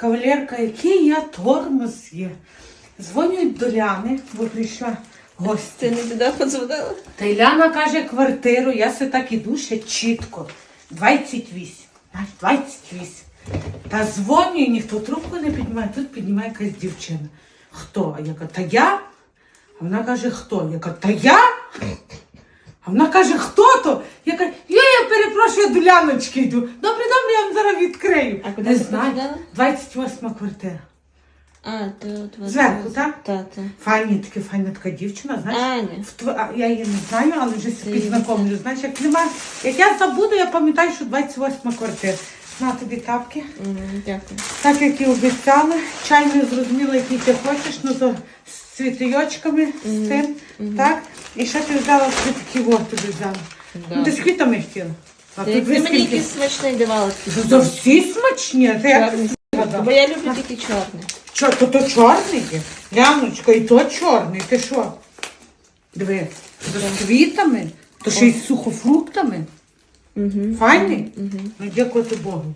Кавалерка, який я тормоз є. Дзвонять до Ляни, бо прийшла гостя. Ти не туди подзвонила? Та й Ляна каже квартиру, я все так іду ще чітко. 28. Знаєш, 28. Та дзвоню, і ніхто трубку не піднімає. Тут піднімає якась дівчина. Хто? Я кажу, та я? А вона каже, хто? Я кажу, та я? А вона каже, хто то? Я кажу, я, я перепрошую, я до Ляночки йду. Добре, добре, я вам зараз відкрию. А куди не ти знаю. подала? 28 квартира. А, то от вас. Зверху, так? Так, так. Файні таке, файна така дівчина, знаєш? Аня. В а, Я її не знаю, але вже її собі знакомлю. Знаєш, як нема. Як я забуду, я пам'ятаю, що 28 квартира. На тобі тапки. Дякую. Так як і обіцяла. Чай не зрозуміла, який ти хочеш, ну то з цвітойочками, з тим. Так? І ще ти взяла собі такі вот тобі взяла. Ну ти з квітами хотіла. А Ти тут ви мені скільки? смачний давала. За всі смачні. Ти як Чорний. згадала? Бо я люблю тільки чорний. Чо, то, то чорний є? Яночка, і то чорний. Ти що? Диви, з квітами, то ще й з сухофруктами. Угу. Файний? Ну, дякувати Богу.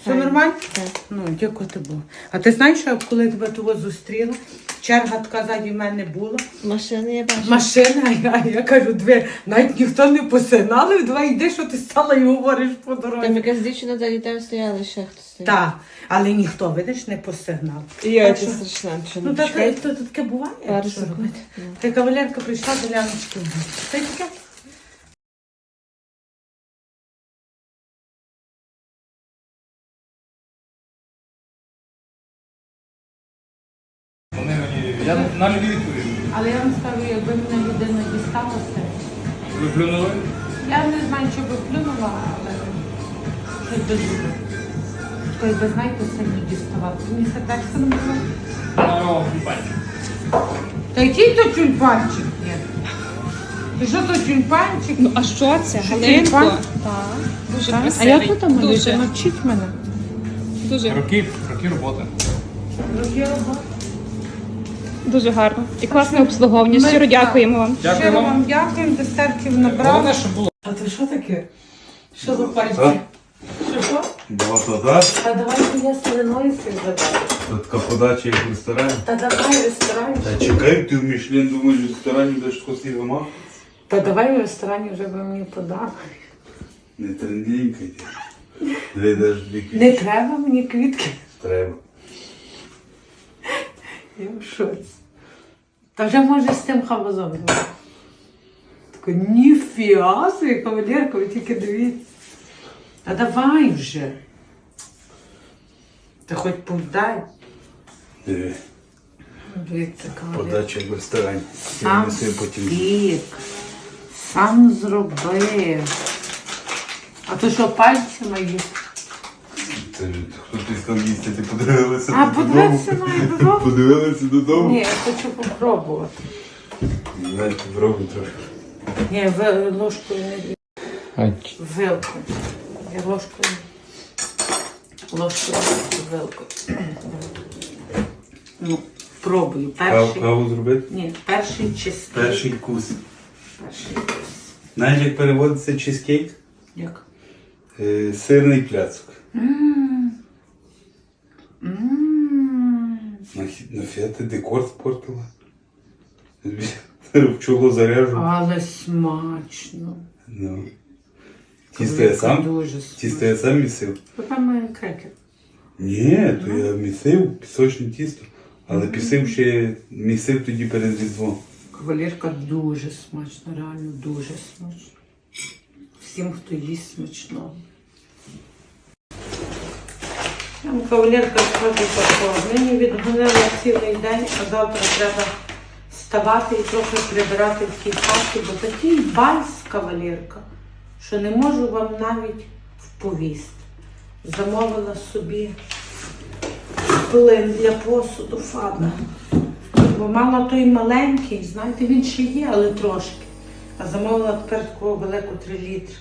Все нормально? Так. Ну, дякувати Богу. А ти знаєш, що коли тебе того зустріла, черга така ззаді в мене була. Машини я бачу. Машина, а я, я кажу, дві, навіть ніхто не посигналив, давай йди, що ти стала і говориш по Там дорозі. якась дівчина за дітей стояла, ще хтось стояв. Так, але ніхто, видиш, не посигнав. Я це що- страшно. що Ну, так, то, то таке буває. Пару що секунд. робити. Ну. Кавалерка прийшла до Ляночки. Та й таке. Я на любі. Але я вам скажу, якби мене людина дісталася, Ви плюнули? я не знаю, чи би плюнула, але щось би зробила. Такої би, знаєте, самі діставати. Мені сердечко не було. Здорово, купальник. Та який то тюльпанчик є? І що то тюльпанчик? Ну а що це? Що, Галинко? тюльпан? Так. Дуже Так? А як ви там малюєте? Дуже, Навчіть мене. дуже, Роки, роки роботи. Роки роботи. Дуже гарно. І класне обслуговування. Ми- Щиро дякуємо вам. Щиро вам. дякуємо, десертів набрали. Головне, щоб було. А це що таке? Що за пальці? Що що? Багато так? Та давайте я свиною цих задаю. Це така подача як в ресторані. Та давай в ресторані. Та чекай, ти в Мішлен думаєш, в ресторані будеш косі вима? Та давай в ресторані вже би мені подали. Не дві квітки. Не треба мені квітки. Треба. Я в шоці. Та вже може з тим хабазом. Тако, ніфіа собі, кавалерка, ви тільки дивіться. Та давай вже. Та хоч подай. Диви, Дивіться, кавалерка. подача як в ресторані. Я Сам неси потім. спік. Сам зробив. А то що пальцями є? Сказав їсти, ти А, додому. подивився на додому? Подивилася додому? Ні, я хочу попробувати. Знаєте, вроби трохи. Ні, ложкою не вилкою. Я ложкою. Ложкою, вилкою. Ну, пробую. Перший. каву зробити? Ні, перший чистий. Перший вкус. Перший вкус. Знаєш, як переводиться чизкейк? Як? Е, Сирний пляцок. М. М. Нахі- Нафіга ти декор спортила? В заряжу. Але смачно. Ну. Тісто я сам? Дуже смачно. Тісто я сам місив? Бо Там е, крекер. Ні, то я місив пісочне тісто. Але пісив ще місив тоді перед різдвом. Кавалерка дуже смачна, реально дуже смачно. Всім, хто їсть смачного. Там кавалерка сходить такого. Нині відгонила цілий день, а завтра треба вставати і трохи прибирати в тій хаті, бо такий бальс, кавалерка, що не можу вам навіть вповісти. Замовила собі плин для посуду фада. Бо мала той маленький, знаєте, він ще є, але трошки. А замовила тепер такого велику 3 літри.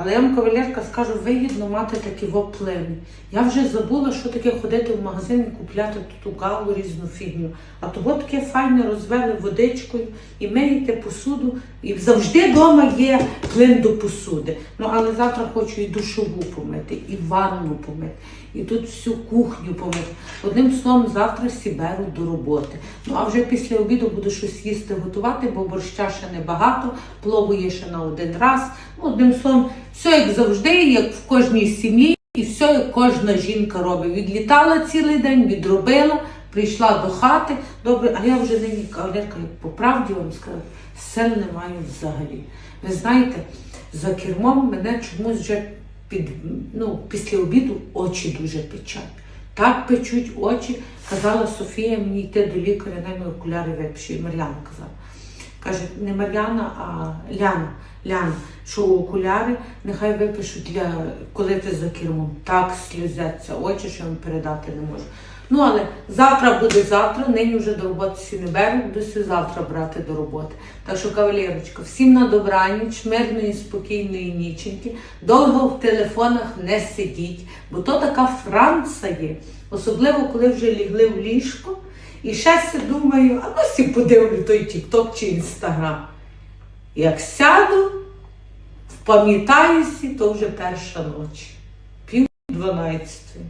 Але я вам, кавалерка, скажу, вигідно мати такі воплини. Я вже забула, що таке ходити в магазин і купляти ту галу різну фігню. А того таке файне розвели водичкою і миєте посуду. І завжди вдома є плин до посуди. Ну але завтра хочу і душову помити, і ванну помити, і тут всю кухню помити. Одним словом, завтра сі беру до роботи. Ну а вже після обіду буду щось їсти готувати, бо борща ще небагато, плову є ще на один раз. Ну, одним словом, все як завжди, як в кожній сім'ї, і все як кожна жінка робить. Відлітала цілий день, відробила, прийшла до хати. Добре, а я вже нині кавалерка, по правді вам скажу, сил не маю взагалі. Ви знаєте, за кермом мене чомусь вже під, ну, після обіду очі дуже печать. Так печуть очі. Казала Софія мені йти до лікаря, дай окуляри випиши. Мар'яна казала. Каже, не Мар'яна, а Ляна. Ляна, що окуляри нехай випишуть для коли ти за кермом. Так сльозяться очі, що я вам передати не можу. Ну, але завтра буде завтра, нині вже до роботи всі не беру, буду всі завтра брати до роботи. Так що, кавалерочка, всім на добраніч, мирної, спокійної ніченьки. Довго в телефонах не сидіть, бо то така Франца є. Особливо, коли вже лігли в ліжко. І ще думаю, а ну сі подивлю той Тік-Ток чи Інстаграм. Як сяду, впам'ятаюся, то вже перша ніч. Пів дванадцятої,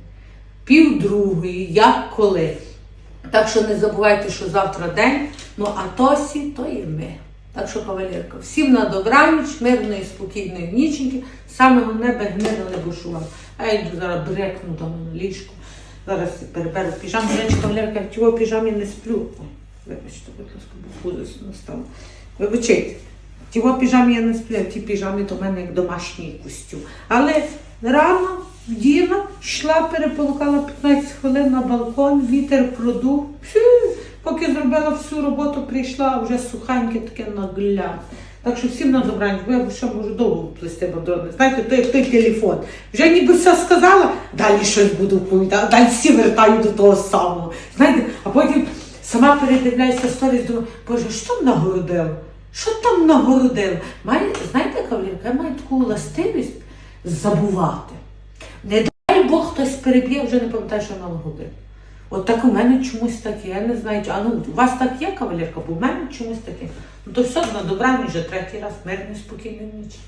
пів другої, як коли. Так що не забувайте, що завтра день, ну а тосі, то і ми. Так що, кавалерка, всім на добраніч, мирної, спокійної ніченьки, саме головне би не бушував. А я йду зараз брекну там на ліжку. Зараз переберу піжаму. До речі, кавалерка, в піжамі не сплю. Вибачте, будь ласка, бо худо настало. Вибачайте. В піжамі я не сплю, а піжамі то в мене як домашній костюм. Але рано вділа, йшла, переполукала 15 хвилин на балкон, вітер продув. Поки зробила всю роботу, прийшла вже сухеньке таке нагляд. Так що всім на добраніч, бо я ще можу довго плести бандрони. Знаєте, той, той телефон. Вже ніби все сказала, далі щось буду повідати, далі всі вертаю до того самого. Знаєте, а потім сама передивляюся сторіс, думаю, боже, що там нагородило? Що там нагородило? Має, знаєте, Кавлінка, я маю таку властивість забувати. Не дай Бог хтось переб'є, вже не пам'ятаю, що вона нагородила. От так у мене чомусь таке, я не знаю, а ну у вас так є, кавалерка, бо в мене чомусь таке. Ну то все, одно добра, вже третій раз, мирний, спокійний ніч.